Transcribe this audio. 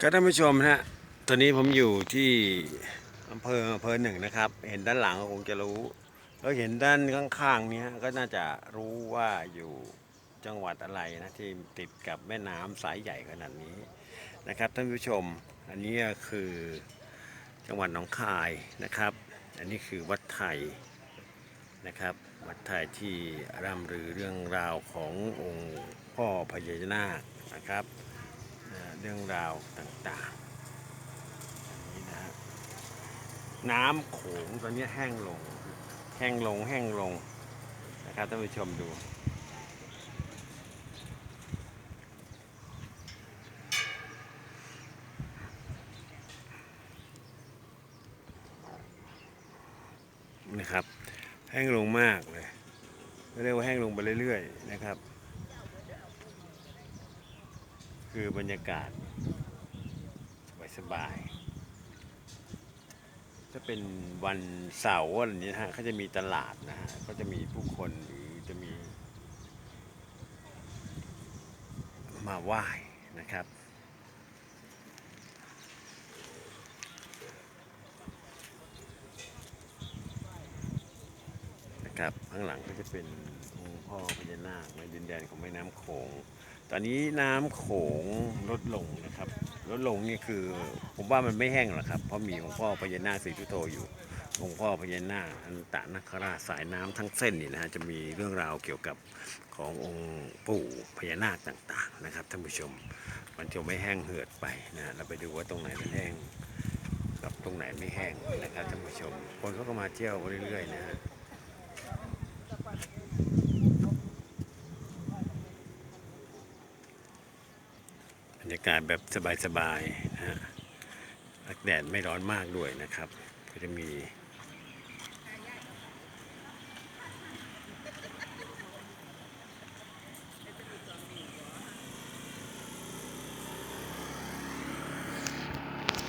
ก็ท่านผู้ชมนะฮะ ตอนนี้ผมอยู่ที่อำเภออำเภอหนึ่งนะครับ เห็นด้านหลังก็คงจะรู้ แล้วเห็นด้านข้างๆเนี้ยก็น่าจะรู้ว่าอยู่จังหวัดอะไรนะที่ติดกับแม่น้ำสายใหญ่ขนาดนี้นะครับท่านผู้ชม อันนี้คือจังหวัดหนองคายนะครับ อันนี้คือวัดไทยนะครับ วัดไทยที่ร่ำลือเรื่องราวขององค์พ่อพญานาคนะครับ เรื่องราวต่างๆอันนี้นะฮะน้ำโขงตอนนี้แห้งลง แห้งลงแห้งลงนะครับท่านผู้ชมดูนะครับ แห้งลงมากเลยเรียกว่าแห้งลงไปเรื่อยๆนะครับ คือบรรยากาศ สบายๆถ้าเป็นวันเสาร์อะไรนี้นะฮะเขาจะมีตลาดนะฮะก็จะมีผู้คนหรือจะมี มาไหว้นะครับนะครับข้างหลังก็จะเป็นองค์พ่อพญานาคในดินแดนของแม่น้ำโขง ตอนนี้น้ำโขงลดลงนะครับ ลดลงนี่คือ ผมว่ามันไม่แห้งหรอกครับ เพราะมีองค์พ่อพญานาคสีทุโตอยู่ องค์พ่อพญานาคอันตะนคราชสายน้ำทั้งเส้นนี่นะฮะจะมีเรื่องราวเกี่ยวกับขององค์ปู่พญานาคต่างๆนะครับท่านผู้ชม มันจะไม่แห้งเหือดไปนะเราไปดูว่าตรงไหนมันแห้งกับตรงไหนไม่แห้งนะครับท่านผู้ชม คนเขาก็มาเที่ยวเรื่อยๆนะฮะ รรยากาศแบบสบายๆนะฮะแดดไม่ร้อนมากด้วยนะครับ ก็จะมี